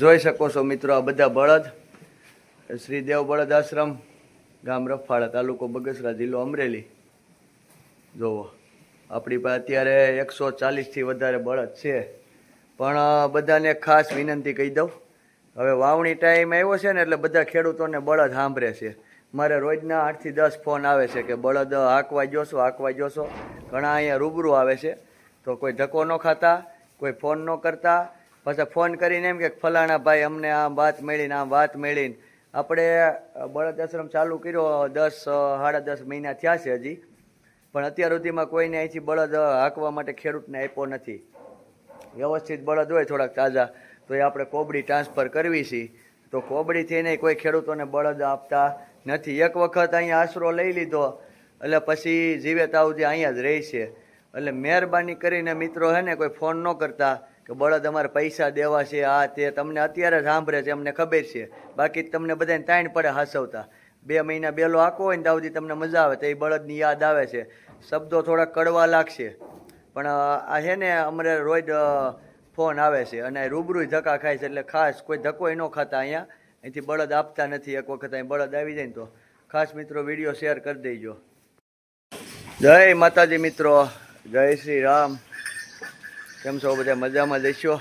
જોઈ શકો છો મિત્રો આ બધા બળદ. શ્રીદેવ બળદ આશ્રમ, ગામ રફાળા તાલુકો બગસરા જિલ્લો અમરેલી. જોવો, આપણી પાસે અત્યારે એકસો ચાલીસથી વધારે બળદ છે. પણ બધાને ખાસ વિનંતી કહી દઉં. હવે વાવણી ટાઈમ આવ્યો છે ને એટલે બધા ખેડૂતોને બળદ સાંભળે છે. મારે રોજના આઠથી દસ ફોન આવે છે કે, બળદ, હાંકવા જોશો હાંકવા જોશો ઘણા અહીંયા રૂબરૂ આવે છે. તો કોઈ ધક્કો ન ખાતા, કોઈ ફોન ન કરતા પાછા ફોન કરીને એમ કે ફલાણા ભાઈ, અમને આમ વાત મળીને, આમ વાત મળીને. આપણે બળદ આશ્રમ ચાલુ કર્યો દસ સાડા દસ મહિના થયા છે હજી. પણ અત્યાર સુધીમાં કોઈને અહીંથી બળદ હાંકવા માટે ખેડૂતને આપ્યો નથી. વ્યવસ્થિત બળદ હોય થોડાક તાજા, તો એ આપણે કોબડી ટ્રાન્સફર કરવી છે. તો કોબડીથી નહીં કોઈ ખેડૂતોને બળદ આપતા નથી. એક વખત અહીંયા આશરો લઈ લીધો, એટલે પછી જીવે તાવજી અહીંયા જ રહી છે. એટલે મહેરબાની કરીને મિત્રો હે ને કોઈ ફોન ન કરતા. કે બળદ અમારે પૈસા દેવા છે, આ તે તમને અત્યારે સાંભળે છે, અમને ખબર છે. બાકી તમને બધાને તાણ પડે હસવતા. બે મહિના બેલો આખો હોય ને સુધી તમને મજા આવે, તો એ બળદની યાદ આવે છે. શબ્દો થોડા કડવા લાગશે. પણ આ છે ને અમારે રોજ ફોન આવે છે અને રૂબરૂ ધક્કા ખાય છે એટલે ખાસ કોઈ ધક્કો ન ખાતા અહીંયા. અહીંથી બળદ આપતા નથી એક વખત, અહીં બળદ આવી જાય ને તો. ખાસ મિત્રો, વીડિયો શેર કરી દેજો. જય માતાજી મિત્રો. જય શ્રી રામ. કેમ છો બધા મજામાં? જઈશો?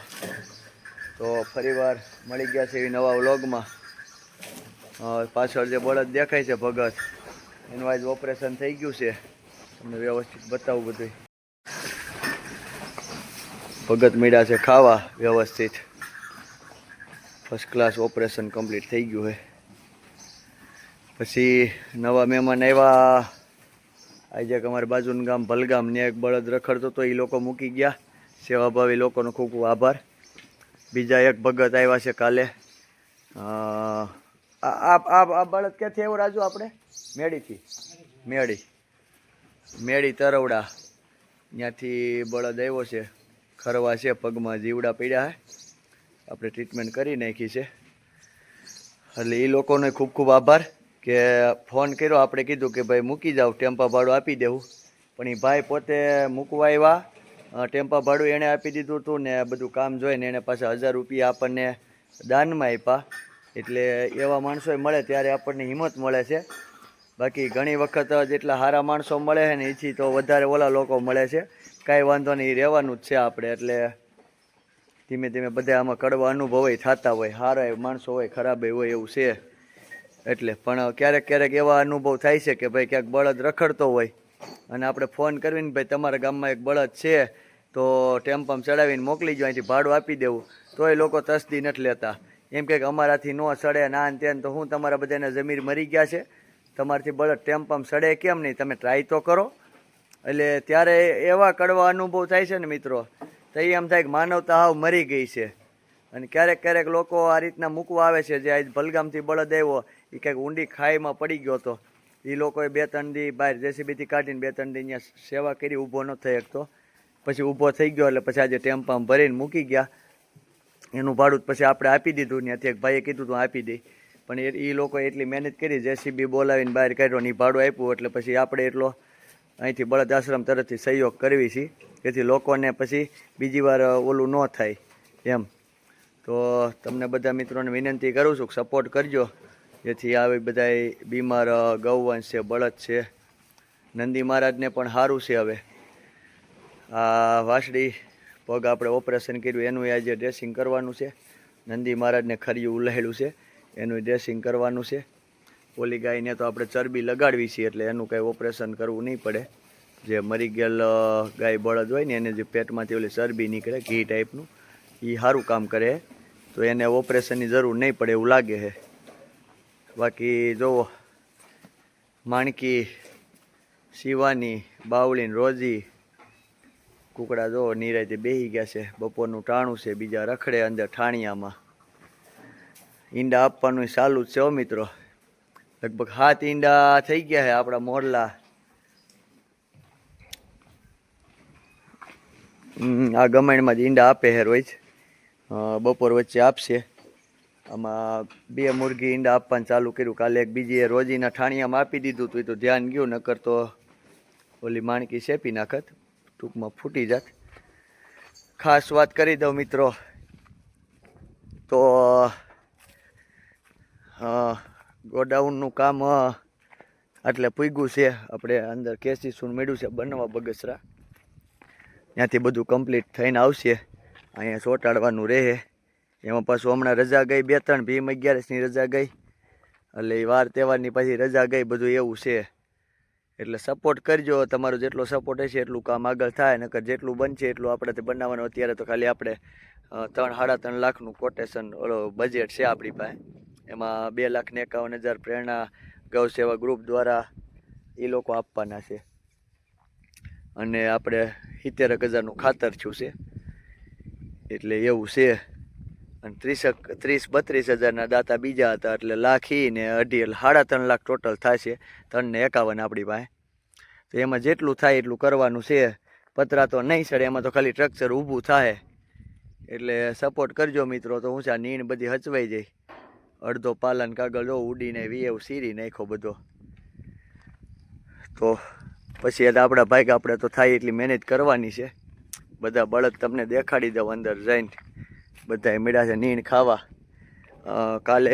તો ફરીવાર મળી ગયા છે એવી નવા વ્લોગમાં. પાછળ જે બળદ દેખાય છે ભગત, એનું આજ ઓપરેશન થઈ ગયું છે. તમને વ્યવસ્થિત બતાવું બધું ભગત મીડા છે ખાવા વ્યવસ્થિત. ફર્સ્ટ ક્લાસ ઓપરેશન કમ્પ્લીટ થઈ ગયું છે. પછી નવા મહેમાન આવ્યા. આજે અમારી બાજુનું ગામ ભલગામ ને એક બળદ રખડતો તો એ લોકો મૂકી ગયા. સેવાભાવી લોકોનો ખૂબ ખૂબ આભાર. બીજા એક ભગત આવ્યા છે કાલે. આ બળદ ક્યાંથી આવ્યો રાજુ આપણે? મેડીથી મેડી મેડી તરવડા. ત્યાંથી બળદ આવ્યો છે. ખરવા છે, પગમાં જીવડા પીડ્યા છે આપણે ટ્રીટમેન્ટ કરી નાખી છે. એટલે એ લોકોને ખૂબ ખૂબ આભાર કે ફોન કર્યો. આપણે કીધું કે ભાઈ મૂકી જાઓ ટેમ્પા ભાડું આપી દેવું. પણ એ ભાઈ પોતે મૂકવા આવ્યા. ટેમ્પા ભાડું એણે આપી દીધું હતું ને બધું કામ જોઈને એણે પાછા હજાર રૂપિયા આપણને દાનમાં આપ્યા. એટલે એવા માણસોએ મળે ત્યારે આપણને હિંમત મળે છે. બાકી ઘણી વખત જેટલા સારા માણસો મળે છે ને એથી તો વધારે ઓલા લોકો મળે છે. કાંઈ વાંધો નહીં એ રહેવાનું જ છે આપણે. એટલે ધીમે ધીમે બધા આમાં કડવા અનુભવે થતા હોય. સારા માણસો હોય, ખરાબ હોય એવું છે. એટલે પણ ક્યારેક ક્યારેક એવા અનુભવ થાય છે કે ભાઈ ક્યાંક બળદ રખડતો હોય અને આપણે ફોન કરીને ભાઈ, તમારા ગામમાં એક બળદ છે, તો ટેમ્પમ ચડાવીને મોકલી જો અહીંથી ભાડું આપી દેવું. તો એ લોકો તસદી નથી લેતા. એમ કે અમારાથી ન સડે ના તેન તો હું તમારા બધાને જમીર મરી ગયા છે. તમારાથી બળદ ટેમ્પમ સડે કેમ નહીં? તમે ટ્રાય તો કરો. એટલે ત્યારે એવા કડવા અનુભવ થાય છે ને મિત્રો, તો એ એમ થાય કે માનવતા હાવ મરી ગઈ છે. અને ક્યારેક ક્યારેક લોકો આ રીતના મૂકવા આવે છે, જે આજ ભલગામથી બળદ આવ્યો એ કંઈક ઊંડી ખાઈમાં પડી ગયો હતો. એ લોકોએ બે ત્રણ દી બહાર જેસીબીથી કાઢીને બે ત્રણ દી અહીંયા સેવા કરી, ઊભો ન થઈ શકતો. પછી ઊભો થઈ ગયો એટલે પછી આજે ટેમ્પામાં ભરીને મૂકી ગયા. એનું ભાડું પછી આપણે આપી દીધું ત્યાંથી એક ભાઈએ કીધું તું આપી દઈ પણ એ લોકોએ એટલી મહેનત કરી, જેસીબી બોલાવીને બહાર કાઢ્યો ને એ ભાડું આપ્યું એટલે પછી આપણે એટલો અહીંથી બળદ આશ્રમ તરફથી સહયોગ કરવી છે. જેથી લોકોને પછી બીજી વાર ઓલું ન થાય એમ. તો તમને બધા મિત્રોને વિનંતી કરું છું સપોર્ટ કરજો. જેથી આવી બધા બીમાર ગૌવંશ છે, બળદ છે. નંદી મહારાજને પણ સારું છે હવે. આ વાસડી પગ આપણે ઓપરેશન કર્યું, એનું આજે ડ્રેસિંગ કરવાનું છે. નંદી મહારાજને ખરીયું ઉલાયેલું છે, એનું ડ્રેસિંગ કરવાનું છે. ઓલી ગાયને તો આપણે ચરબી લગાડવી છીએ એટલે એનું કાંઈ ઓપરેશન કરવું નહીં પડે. જે મરી ગયેલ ગાય બળદ હોય ને, એને જે પેટમાંથી ઓલી ચરબી નીકળે, ઘી ટાઈપનું એ સારું કામ કરે. તો એને ઓપરેશનની જરૂર નહીં પડે એવું લાગે છે બાકી જુઓ માણકી, શિવાની, બાવળીન, રોજી, કુકડા જો નિરાયતે બેહી ગયા છે. બપોરનું ટાણું છે, બીજા રખડે અંદર ઠાણિયામાં. ઈંડા આપવાનું ચાલુ જ છે હો મિત્રો. લગભગ હાથ ઈંડા થઈ ગયા છે આપણા મોરલા. આ ગમાણમાં જ ઈંડા આપે હેર રોજ. બપોર વચ્ચે આપશે. આમાં બે મુરગી ઈંડા આપવાનું ચાલુ કર્યું. કાલે એક બીજી રોજીના ઠાણિયામાં આપી દીધું તું તો ધ્યાન ગયું, નકર તો ઓલી માણકી શેપી નાખત, ટૂંકમાં ફૂટી જાત. ખાસ વાત કરી દઉં મિત્રો. તો ગોડાઉનનું કામ એટલે પૂગ્યું છે. આપણે અંદર કેસી સૂન મેળ્યું છે, બનવા બગસરા. ત્યાંથી બધું કમ્પ્લીટ થઈને આવશે. અહીંયા ચોંટાડવાનું રહે. એમાં પાછું હમણાં રજા ગઈ, બે ત્રણ ભીમ અગિયારસની રજા ગઈ. એટલે એ વાર તહેવારની પછી રજા ગઈ, બધું એવું છે. એટલે સપોર્ટ કરજો, તમારો જેટલો સપોર્ટ હશે એટલું કામ આગળ થાય, નકર જેટલું બનશે એટલું આપણે તે બનાવવાનું. અત્યારે તો ખાલી આપણે ત્રણ, સાડા ત્રણ લાખનું કોટેશન ઓલો બજેટ છે આપણી પાસે. એમાં બે લાખ ને એકાવન હજાર પ્રેરણા, ગૌ સેવા ગ્રુપ દ્વારા એ લોકો આપવાના છે. અને આપણે સિત્તેરક હજારનું ખાતર છું છે. એટલે એવું છે. અને ત્રીસક ત્રીસ, બત્રીસ હજારના દાતા બીજા હતા એટલે લાખી ને અઢી સાડા ત્રણ લાખ ટોટલ થશે ત્રણ ને એકાવન આપણી પાસે. તો એમાં જેટલું થાય એટલું કરવાનું છે. પતરા તો નહીં સડે એમાં તો ખાલી સ્ટ્રક્ચર ઊભું થાય. એટલે સપોર્ટ કરજો મિત્રો, તો હું છે નીણ બધી હચવાઈ જાય અડધો પાલન કાગળ જો ઉડીને વીએવ સીરી નાખ્યો બધો. તો પછી આપણા ભાઈ આપણે તો થાય એટલી મહેનત કરવાની છે. બધા બળદ તમને દેખાડી દઉં અંદર જઈને. બધાએ મળ્યા છે નીણ ખાવા. કાલે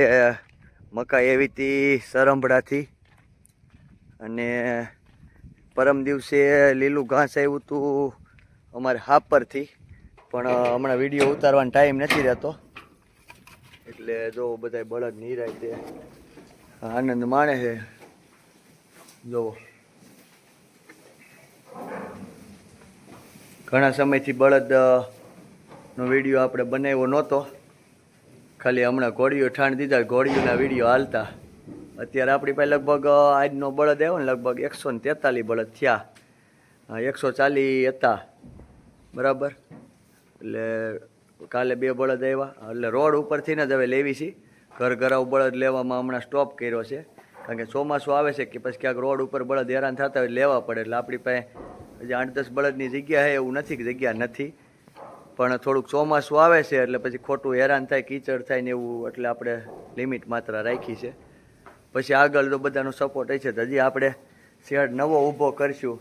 મકાઈ એવી હતી સરંભડાથી. અને પરમ દિવસે લીલું ઘાસ આવ્યું હતું અમારે હાપરથી. પણ હમણાં વીડિયો ઉતારવાનો ટાઈમ નથી રહેતો. એટલે જો બધા બળદ નિરાય છે. આનંદ માણે છે. જો ઘણા સમયથી બળદ નો વીડિયો આપણે બનાવ્યો નહોતો. ખાલી હમણાં ઘોડીઓ ઠાણ દીધા, ઘોડીઓના વીડિયો હાલતા. અત્યારે આપણી પાસે લગભગ આજનો બળદ આવ્યો ને, લગભગ એકસો ને તેતાલીસ બળદ થયા. એકસો ચાલીસ હતા. બરાબર? એટલે કાલે બે બળદ આવ્યા. એટલે રોડ ઉપરથી ને જ હવે લેવી છે. ઘર ઘરાવ બળદ લેવામાં હમણાં સ્ટોપ કર્યો છે. કારણ કે ચોમાસું આવે છે કે પછી ક્યાંક રોડ ઉપર બળદ હેરાન થતા હોય લેવા પડે. એટલે આપણી પાસે હજી આઠ દસ બળદની જગ્યા છે, એવું નથી કે જગ્યા નથી. પણ થોડુંક ચોમાસું આવે છે એટલે પછી ખોટું હેરાન થાય, કીચડ થાય ને એવું, એટલે આપણે લિમિટ માત્રા રાખી છે. પછી આગળ તો બધાનો સપોર્ટ હશે તો હજી આપણે શેડ નવો ઊભો કરશું.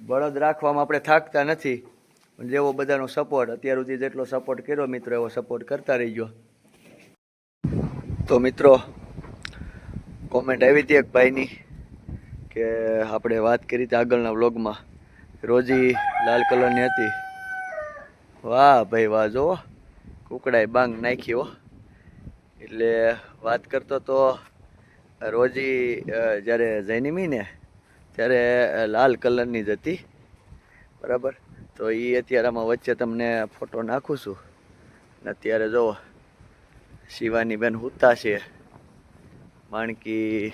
બળદ રાખવામાં આપણે થાકતા નથી. જેવો બધાનો સપોર્ટ અત્યાર સુધી જેટલો સપોર્ટ કર્યો, મિત્રો, એવો સપોર્ટ કરતા રહીજો. તો મિત્રો કોમેન્ટ આવી હતી એક ભાઈની કે આપણે વાત કરી હતી આગળના વ્લોગમાં રોજી લાલ કલરની હતી. વાહ ભાઈ, વાહ જો કુકડાએ બાંગ નાખી, હો. એટલે વાત કરતો તો રોજી જ્યારે જૈનિમી ને, ત્યારે લાલ કલરની જ હતી. બરાબર? તો એ અત્યારે આમાં વચ્ચે તમને ફોટો નાખું છું. ને અત્યારે જો શિવાની બેન હુતા છે. માણકી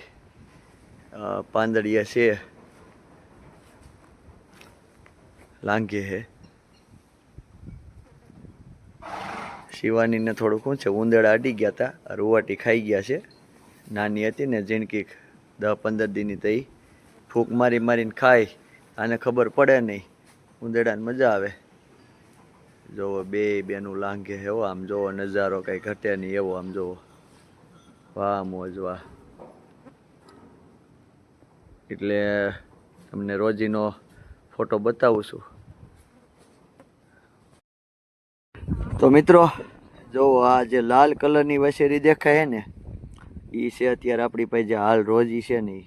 પાંદડીયા છે. લાંઘે છે શિવાનીને થોડુંક શું છે, ઉંદર અડી ગયા હતા રૂવાટી ખાઈ ગયા છે. નાની હતી ને જીણકી દસ પંદર દીની તઈ, ફૂંક મારી મારીને ખાય, આને ખબર પડે નહીં. ઉંદરડાને મજા આવે. જોવો, બે બેનું લાંઘે એવો આમ જોવો, નજારો કંઈ ઘટે નહીં એવો, આમ જોવો. વાહ, મોજ, વાહ. એટલે તમને રોજીનો ફોટો બતાવું છું. તો મિત્રો, જો આ જે લાલ કલરની વસેરી દેખાય છે ને એ છે અત્યારે આપણી પાસે જે હાલ રોજી છે ને એ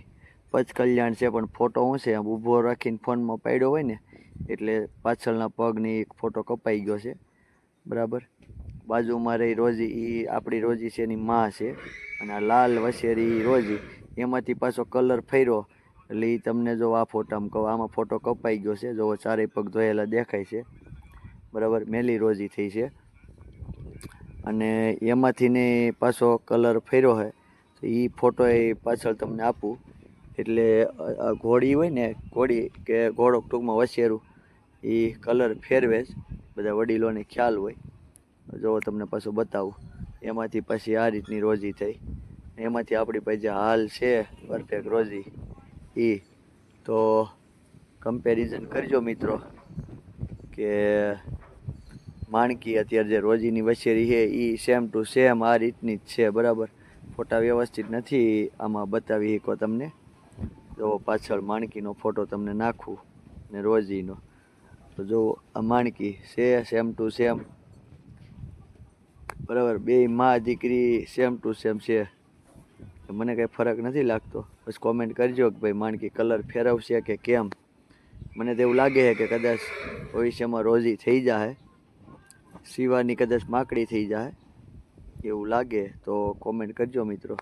પચ છે, પણ ફોટો હું છે ઊભો રાખીને ફોનમાં પાડ્યો હોય ને, એટલે પાછળના પગની એક ફોટો કપાઈ ગયો છે. બરાબર? બાજુમાં રહી રોજી એ આપણી રોજી છે એની માં છે. અને આ લાલ વસેરી રોજી, એમાંથી પાછો કલર ફર્યો, એટલે એ તમને જો આ ફોટામાં કહો આમાં ફોટો કપાઈ ગયો છે. જો ચારેય પગ ધોયેલા દેખાય છે. બરાબર? મેલી રોજી થઈ છે. અને એમાંથી ને પાછો કલર ફેર્યો હોય તો એ ફોટો એ પાછળ તમને આપું. એટલે ઘોડી હોય ને, ઘોડી કે ઘોડો ટૂંકમાં વસેરું એ કલર ફેરવે જ. બધા વડીલોને ખ્યાલ હોય. જો તમને પાછું બતાવું. એમાંથી પછી આ રીતની રોજી થઈ. એમાંથી આપણી પાસે જે હાલ છે પરફેક્ટ રોજી એ તો કમ્પેરિઝન કરજો મિત્રો, કે માણકી અત્યારે જે રોજીની વછેરી છે એ સેમ ટુ સેમ આ રીતની જ છે, બરાબર? ફોટા વ્યવસ્થિત નથી, આમાં બતાવી શકો તમને. તો પાછળ માણકીનો ફોટો તમને નાખું, ને રોજીનો. તો જો આ માણકી છે સેમ ટુ સેમ બરાબર? બે માં દીકરી સેમ ટુ સેમ છે. મને કંઈ ફરક નથી લાગતો. બસ કોમેન્ટ કરજો કે ભાઈ માણકી કલર ફેરવશે કે કેમ? મને તો એવું લાગે છે કે કદાચ ભવિષ્યમાં રોજી થઈ જાય શિવાની કદાચ માકડી થઈ જાય એવું લાગે તો કોમેન્ટ કરજો મિત્રો.